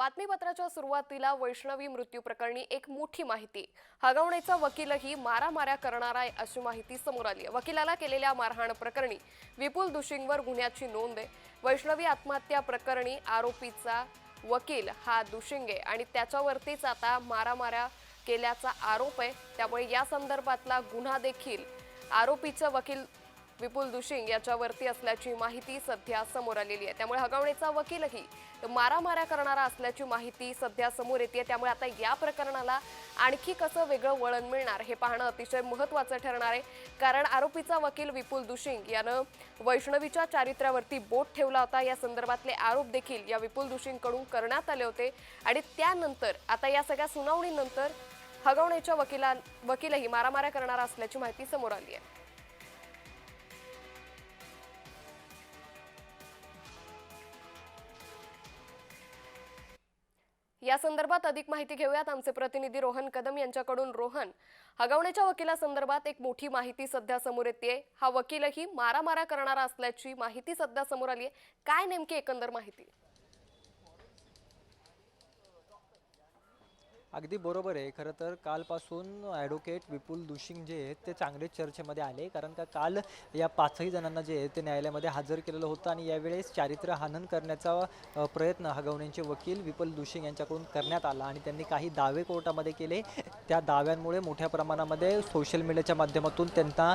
बातमीपत्राच्या सुरुवातीला वैष्णवी मृत्यू प्रकरणी एक मोठी माहिती. हगवण्याचा वकीलही मारामाऱ्या करणारा आहे अशी माहिती समोर आली आहे. वकिलाला केलेल्या मारहाण प्रकरणी विपुल दुशिंगवर गुन्ह्याची नोंद आहे. वैष्णवी आत्महत्या प्रकरणी आरोपीचा वकील हा दुशिंगे आणि त्याच्यावरतीच आता मारामाऱ्या केल्याचा आरोप आहे. त्यामुळे या संदर्भातला गुन्हा देखील आरोपीचं वकील विपुल दुशिंग याच्यावरती असल्याची माहिती सध्या समोर आलेली आहे. त्यामुळे हगवणेचा वकीलही मारामाऱ्या करणारा असल्याची माहिती सध्या समोर येते त्यामुळे आता या प्रकरणाला आणखी कसं वेगळं वळण मिळणार हे पाहणं अतिशय महत्त्वाचं ठरणार आहे. कारण आरोपीचा वकील विपुल दुशिंग यानं वैष्णवीच्या चारित्र्यावरती बोट ठेवला होता. या संदर्भातले आरोप देखील या विपुल दुशिंगकडून करण्यात आले होते. आणि त्यानंतर आता या सगळ्या सुनावणीनंतर हगवण्याच्या वकिला वकीलही मारामाऱ्या करणारा असल्याची माहिती समोर आली आहे. या संदर्भात अधिक माहिती घेऊयात. आमचे प्रतिनिधी रोहन कदम यांच्याकडून. रोहन हगवण्याच्या वकिलासंदर्भात एक मोठी माहिती सध्या समोर येते हा वकीलही मारामारा करणारा असल्याची माहिती सध्या समोर आली आहे काय नेमकी एकंदर माहिती? अगदी बरोबर आहे. खरं तर कालपासून ॲडव्होकेट विपुल दुशिंग जे आहेत ते चांगलेच चर्चेमध्ये आले. कारण का काल या पाचही जणांना जे आहे ते न्यायालयामध्ये हजर केलेलं होतं आणि यावेळेस चारित्र्य हनन करण्याचा प्रयत्न हगवण्यांचे वकील विपुल दुशिंग यांच्याकडून करण्यात आला आणि त्यांनी काही दावे कोर्टामध्ये केले. त्या दाव्यांमुळे मोठ्या प्रमाणामध्ये सोशल मीडियाच्या माध्यमातून त्यांना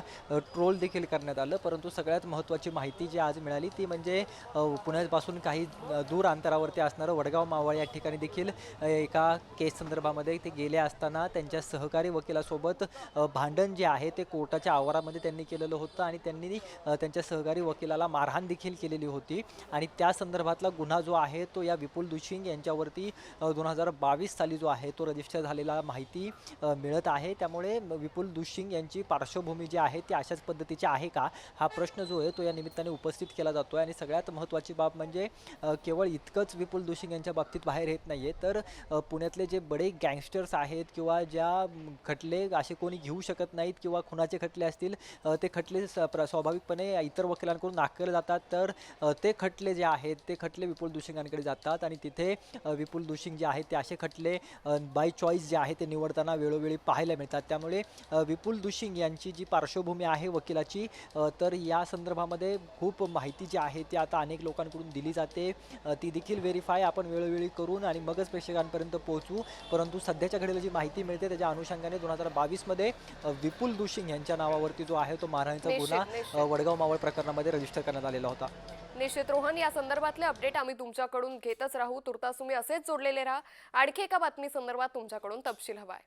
ट्रोल देखील करण्यात आलं. परंतु सगळ्यात महत्त्वाची माहिती जी आज मिळाली ती म्हणजे पुण्यापासून काही दूर अंतरावरती असणारं वडगाव मावळ या ठिकाणी देखील एका केस संदर्भात संदर्भामध्ये ते गेले असताना त्यांच्या सहकारी वकिलासोबत भांडण जे आहे ते कोर्टाच्या आवारामध्ये त्यांनी केलेलं होतं आणि त्यांनी त्यांच्या सहकारी वकिलाला मारहाण देखील केलेली होती. आणि त्या संदर्भातला गुन्हा जो आहे तो या विपुल दुशिंग यांच्यावरती दोन हजार बावीस साली जो आहे तो रजिस्टर झालेला माहिती मिळत आहे. त्यामुळे विपुल दुशिंग यांची पार्श्वभूमी जी आहे ती अशाच पद्धतीची आहे का? हा प्रश्न जो आहे तो या निमित्ताने उपस्थित केला जातो आहे आणि सगळ्यात महत्त्वाची बाब म्हणजे केवळ इतकंच विपुल दुशिंग यांच्या बाबतीत बाहेर येत नाही आहे तर पुण्यातले जे बडे गँगस्टर्स आहेत किंवा ज्या खटले असे कोणी घेऊ शकत नाहीत किंवा खुनाचे खटले असतील ते खटले स- प्र- स्वाभाविकपणे इतर वकिलांकडून नाकारले जातात. तर ते खटले जे आहेत ते खटले विपुल दुशिंगांकडे जातात आणि तिथे विपुल दुशिंग जे आहेत ते असे खटले बाय चॉईस जे आहे ते निवडताना वेळोवेळी पाहायला मिळतात. त्यामुळे विपुल दुशिंग यांची जी पार्श्वभूमी आहे वकिलाची तर या संदर्भामध्ये खूप माहिती जी आहे ती आता अनेक लोकांकडून दिली जाते. ती देखील व्हेरीफाय आपण वेळोवेळी करून आणि मगच प्रेक्षकांपर्यंत पोहोचू. परंतु सध्याच्या घडीला जी माहिती मिळते त्याच्या अनुषंगाने दोन हजार बावीसमध्ये विपुल दुशिंग यांच्या नावावरती जो आहे तो मारहाणीचा गुन्हा वडगाव मावळ प्रकरणामध्ये रजिस्टर करण्यात आलेला होता. निश्चित रोहन या संदर्भातले अपडेट आम्ही तुमच्याकडून घेतच राहू. तुर्तास तुम्ही असेच जोडलेले राहा. आणखी एका बातमी संदर्भात तुमच्याकडून तपशील हवाय.